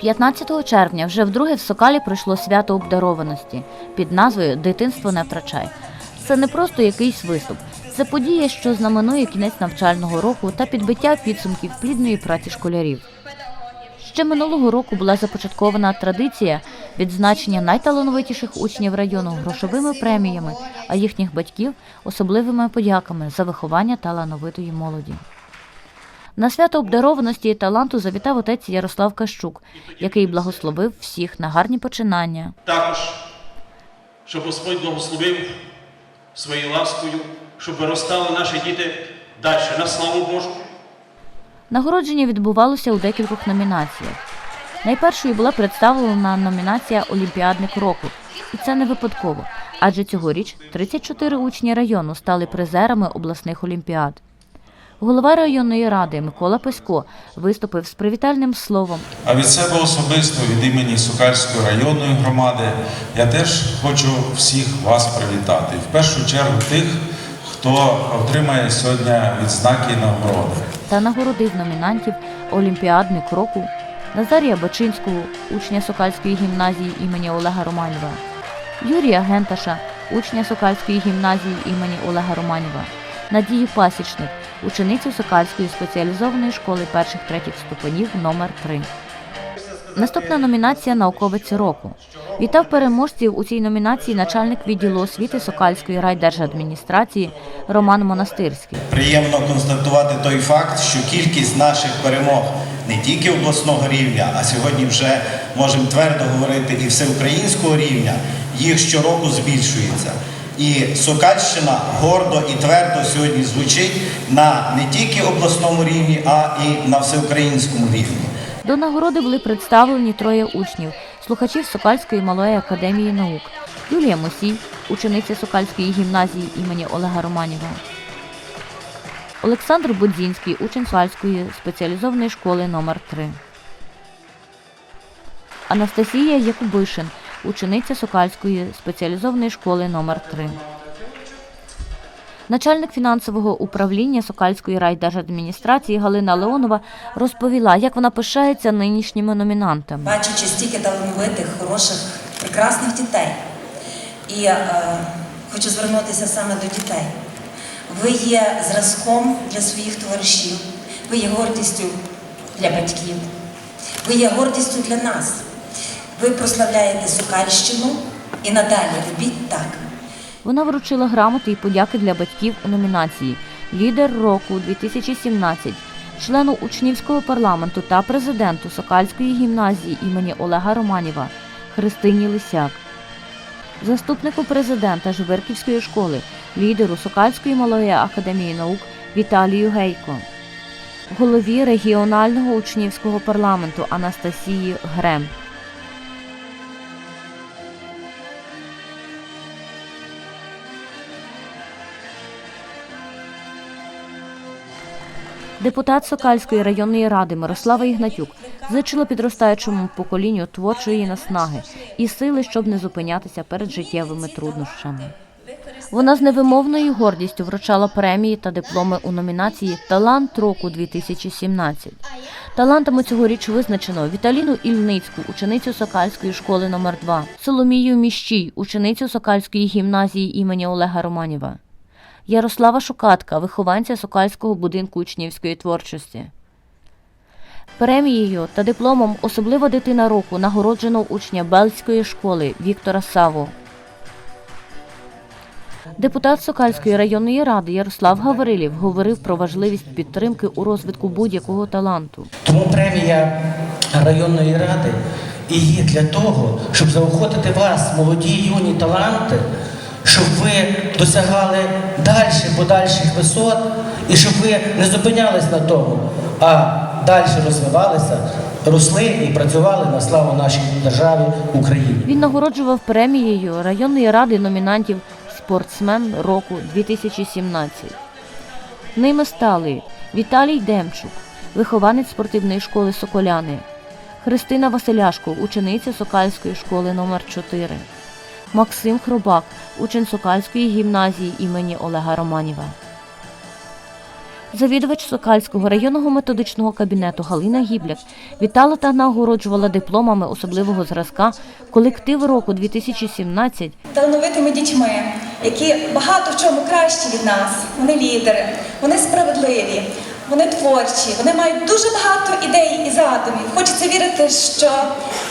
15 червня вже вдруге в Сокалі пройшло свято обдарованості під назвою Дитинство не втрачай. Це не просто якийсь виступ, це подія, що знаменує кінець навчального року та підбиття підсумків плідної праці школярів. Ще минулого року була започаткована традиція відзначення найталановитіших учнів району грошовими преміями, а їхніх батьків особливими подяками за виховання талановитої молоді. На свято обдарованості і таланту завітав отець Ярослав Кащук, який благословив всіх на гарні починання. Також, щоб Господь благословив своєю ласкою, щоб виростали наші діти далі на славу Божу. Нагородження відбувалося у декількох номінаціях. Найпершою була представлена номінація Олімпіадник року, і це не випадково, адже цьогоріч 34 учні району стали призерами обласних олімпіад. Голова районної ради Микола Песько виступив з привітальним словом А від себе особисто, від імені Сукальської районної громади, я теж хочу всіх вас привітати. В першу чергу тих, хто отримає сьогодні відзнаки і нагороди. та нагородив номінантів Олімпіадник року Назарія Бачинського, учня Сокальської гімназії імені Олега Романєва, Юрія Генташа, учня Сокальської гімназії імені Олега Романєва, Надію Пасічник, ученицю Сокальської спеціалізованої школи перших третіх ступенів номер 3 Наступна номінація Науковець року. Вітав переможців у цій номінації начальник відділу освіти Сокальської райдержадміністрації Роман Монастирський. Приємно констатувати той факт, що кількість наших перемог не тільки обласного рівня, а сьогодні вже можемо твердо говорити і всеукраїнського рівня, їх щороку збільшується. І Сокальщина гордо і твердо сьогодні звучить на не тільки обласному рівні, а і на всеукраїнському рівні. До нагороди були представлені троє учнів, слухачів Сокальської малої академії наук. Юлія Мосій, учениця Сокальської гімназії імені Олега Романєва. Олександр Будзінський, учень Сокальської спеціалізованої школи номер 3 Анастасія Якубишин, учениця Сокальської спеціалізованої школи номер 3 Начальник фінансового управління Сокальської райдержадміністрації Галина Леонова розповіла, як вона пишається нинішніми номінантами. бачачи стільки талановитих, хороших, прекрасних дітей. І е, хочу звернутися саме до дітей. Ви є зразком для своїх товаришів, ви є гордістю для батьків, ви є гордістю для нас. Ви прославляєте Сокальщину і надалі робіть так. Вона вручила грамоти і подяки для батьків у номінації Лідер року 2017, члену учнівського парламенту та президенту Сокальської гімназії імені Олега Романєва Христині Лисяк, заступнику президента Жвирківської школи, лідеру Сокальської малої академії наук Віталію Гейко, голові регіонального учнівського парламенту Анастасії Грем. Депутат Сокальської районної ради Мирослава Ігнатюк зичила підростаючому поколінню творчої наснаги і сили, щоб не зупинятися перед життєвими труднощами. Вона з невимовною гордістю вручала премії та дипломи у номінації Талант року 2017. Талантами цьогоріч визначено Віталіну Ільницьку, ученицю Сокальської школи номер 2 Соломію Міщій, ученицю Сокальської гімназії імені Олега Романєва. Ярослава Шукатка, вихованця Сокальського будинку учнівської творчості. Премією та дипломом Особлива дитина року нагороджено учня Бельської школи Віктора Саву. Депутат Сокальської районної ради Ярослав Гаврилів говорив про важливість підтримки у розвитку будь-якого таланту. Тому премія районної ради і є для того, щоб заохотити вас, молоді юні таланти, щоб ви досягали далі подальших висот і щоб ви не зупинялись на тому, а далі розвивалися, росли і працювали на славу нашій державі Україні. Він нагороджував премією районної ради номінантів Спортсмен року 2017. Ними стали Віталій Демчук, вихованець спортивної школи Соколяни, Христина Василяшко, учениця Сокальської школи номер 4 Максим Хробак, учень Сокальської гімназії імені Олега Романєва. Завідувач Сокальського районного методичного кабінету Галина Гібляк вітала та нагороджувала дипломами особливого зразка колектив року 2017 талановитими дітьми, які багато в чому кращі від нас. Вони лідери, вони справедливі, вони творчі, вони мають дуже багато ідей і задумів. Хочеться вірити, що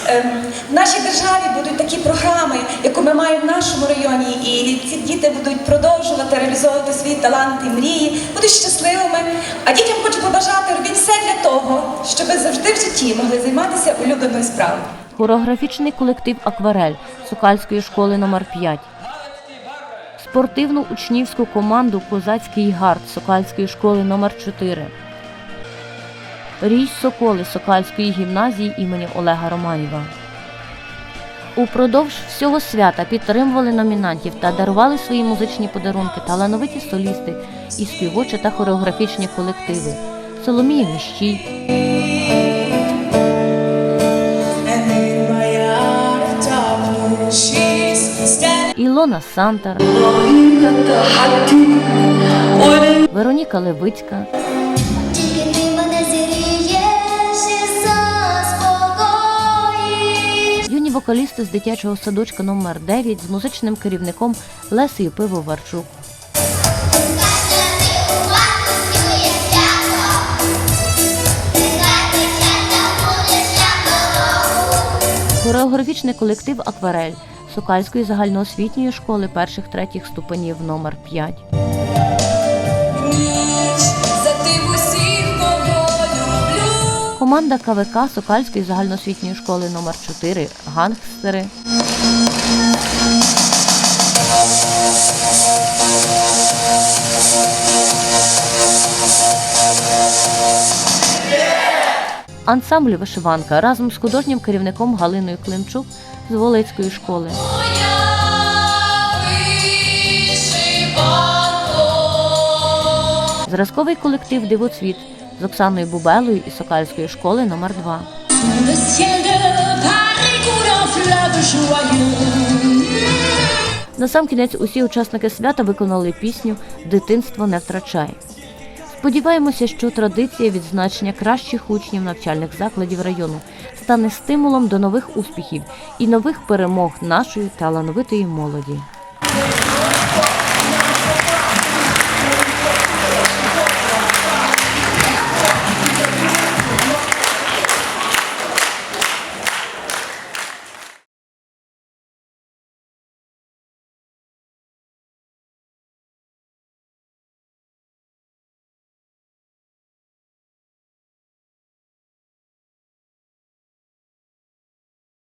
ем, в нашій державі будуть такі програми, яку ми маємо в нашому районі, і ці діти будуть продовжувати реалізовувати свої таланти мрії, будуть щасливими. А дітям хочу побажати робіть все для того, щоб завжди в житті могли займатися улюбленою справою. хореографічний колектив Акварель Сокальської школи номер 5 спортивну учнівську команду Козацький гард Сокальської школи номер 4 Річ Соколи Сокальської гімназії імені Олега Романєва. Упродовж всього свята підтримували номінантів та дарували свої музичні подарунки талановиті солісти і співочі та хореографічні колективи. Соломія Міщій, Ілона Сантар, Вероніка Левицька, вокалісти з дитячого садочка номер 9 з музичним керівником Лесею Пивоварчук. Хореографічний колектив Акварель Сокальської загальноосвітньої школи перших третіх ступенів номер 5 Команда КВК Сокальської загальноосвітньої школи номер 4 Гангстери. Ансамбль вишиванка разом з художнім керівником Галиною Климчук з Волицької школи. Зразковий колектив Дивоцвіт з Оксаною Бубелою із Сокальської школи номер 2 Le ciel de Paris coule en fleuve joyeux. Насамкінець усі учасники свята виконали пісню Дитинство не втрачай. Сподіваємося, що традиція відзначення кращих учнів навчальних закладів району стане стимулом до нових успіхів і нових перемог нашої талановитої молоді.